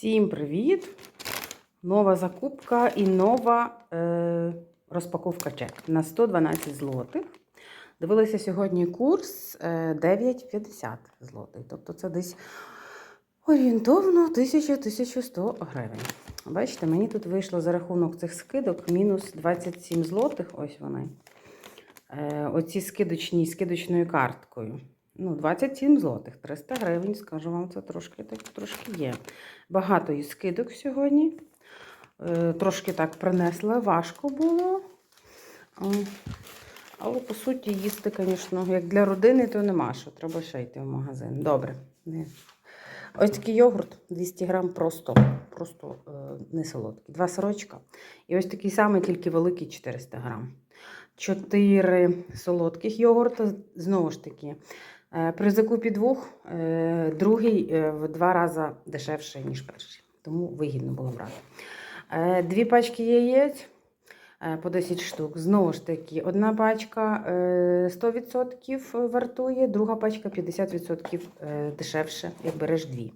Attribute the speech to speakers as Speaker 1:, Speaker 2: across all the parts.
Speaker 1: Всім привіт! Нова закупка і нова е, розпаковка чек на 112 злотих. Дивилися сьогодні курс е, 9,50 злотих. Тобто це десь орієнтовно 1000-1100 гривень. Бачите, мені тут вийшло за рахунок цих скидок мінус 27 злотих. Ось вони. Е, оці скидочні скидочною карткою. Ну, 27 злотих, 300 гривень, скажу вам, це трошки так трошки є. Багато і скидок сьогодні. Е, трошки так принесла, важко було. Але по суті їсти, звісно, як для родини, то нема що. Треба ще йти в магазин. Добре. Ось такий йогурт 200 грам просто, просто е, не солодкий. Два сорочка. І ось такий самий, тільки великий 400 грам. Чотири солодких йогурта, знову ж таки. Е, При закупі двох е, другий е, в два рази дешевше, ніж перший. Тому вигідно було брати. Дві пачки яєць по 10 штук. Знову ж таки, одна пачка е, 100% вартує, друга пачка 50% е, дешевше, як береш дві.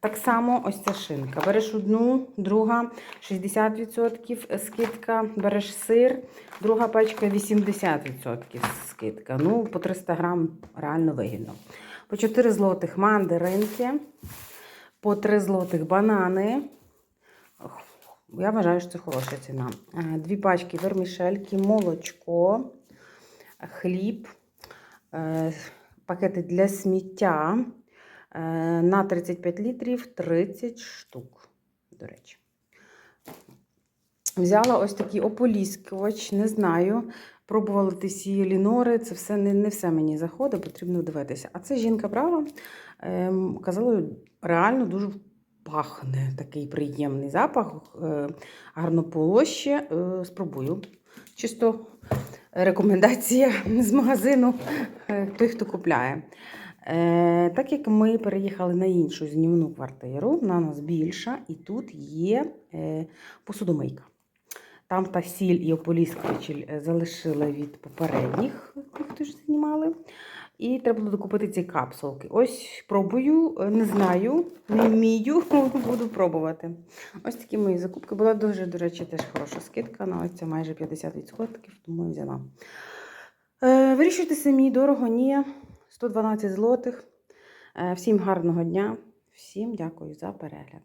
Speaker 1: Так само ось ця шинка. Береш одну, друга 60% скидка, береш сир, друга пачка 80% скидка. Ну, по 300 грам реально вигідно. По 4 злотих мандаринки, по 3 злотих банани. Я вважаю, що це хороша ціна. Е, Дві пачки вермішельки, молочко, хліб, е, пакети для сміття. Е, На 35 літрів 30 штук, до речі. Взяла ось такий ополіскувач, не знаю. Пробувала ті лінори, це все не, не все мені заходить, потрібно дивитися. А це жінка брала, ем, казала, реально дуже пахне такий приємний запах, е, гарно полоще. Е, спробую. Чисто рекомендація з магазину, е, той, хто купляє. Е, так як ми переїхали на іншу знімну квартиру, вона нас більша, і тут є е, посудомийка. Там та сіль і ополіскувач е, залишили від попередніх, хто ж знімали. І треба було докупити ці капсулки. Ось пробую, не знаю, не вмію, буду пробувати. Ось такі мої закупки. Була дуже, до речі, теж хороша скидка. На ось це майже 50%, тому я взяла. Вирішуйте самі, дорого, ні. 112 злотих. Е, всім гарного дня, всім дякую за перегляд.